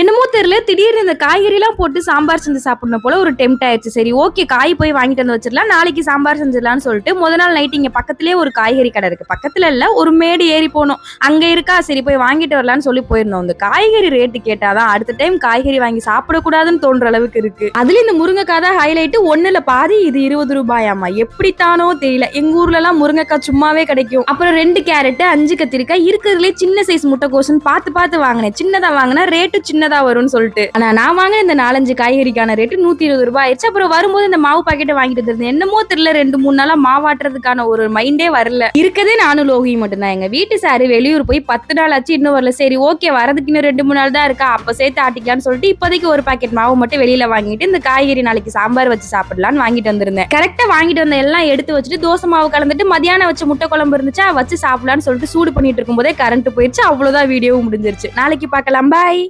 என்னமோ தெரியல. திடீர்னு இந்த காய்கறிலாம் போட்டு சாம்பார் செஞ்சு சாப்பிடணும் போல ஒரு டெம்ட் ஆயிடுச்சு. சரி ஓகே காய் போய் வாங்கிட்டு வந்து வச்சிடலாம். நாளைக்கு சாம்பார் செஞ்சிடலாம்னு சொல்லிட்டு முத நாள் நைட் இங்கே பக்கத்துலேயே ஒரு காய்கறி கடை இருக்கு. பக்கத்துல இல்ல ஒரு மேடு ஏறி போனோம் அங்க இருக்கா? சரி போய் வாங்கிட்டு வரலாம்னு சொல்லி போயிருந்தோம். இந்த காய்கறி ரேட்டு கேட்டாதான் அடுத்த டைம் காய்கறி வாங்கி சாப்பிடக்கூடாதுன்னு தோன்ற அளவுக்கு இருக்கு. அதுல இந்த முருங்கைக்காய் தான் ஹைலைட் ஒன்றில் பாதி இது இருபது ரூபாயாமா எப்படித்தானோ தெரியல. எங்க ஊர்ல எல்லாம் முருங்கைக்காய் சும்மாவே கிடைக்கும். அப்புறம் ரெண்டு கேரட் அஞ்சு கத்திரிக்காய் இருக்கிறதுலே சின்ன சைஸ் முட்டைக்கோசுன்னு பார்த்து பார்த்து வாங்கினேன். சின்னதா வாங்கினா ரேட்டு சின்ன சின்னதா வரும்னு சொல்லிட்டு. ஆனா நான் வாங்கின இந்த நாலஞ்சு காய்கறிக்கான ரேட்டு நூத்தி இருபது ரூபாய் ஆயிடுச்சு. அப்புறம் வரும்போது இந்த மாவு பாக்கெட்டை வாங்கிட்டு வந்திருந்தேன். என்னமோ தெரியல ரெண்டு மூணு நாளா மாவாட்டுறதுக்கான ஒரு மைண்டே வரல. இருக்கதே நானும் லோகி மட்டும்தான். எங்க வீட்டு சாரு வெளியூர் போய் பத்து நாள் ஆச்சு இன்னும் வரல. சரி ஓகே வரதுக்கு இன்னும் ரெண்டு மூணு நாள் தான் இருக்கா. அப்ப சேர்த்து ஆட்டிக்கலாம்னு சொல்லிட்டு இப்போதைக்கு ஒரு பாக்கெட் மாவு மட்டும் வெளியில வாங்கிட்டு இந்த காய்கறி நாளைக்கு சாம்பார் வச்சு சாப்பிடலாம்னு வாங்கிட்டு வந்திருந்தேன். கரெக்டா வாங்கிட்டு வந்த எல்லாம் எடுத்து வச்சுட்டு தோசை மாவு கலந்துட்டு மதியானம் வச்சு முட்டை குழம்பு இருந்துச்சா வச்சு சாப்பிடலாம்னு சொல்லிட்டு சூடு பண்ணிட்டு இருக்கும்போதே கரண்ட் போயிடுச்சு. அவ்வளவுதான் வீடியோவும் முடிஞ்சிருச்சு. நாளைக்கு பார்க்கலாம். பாய்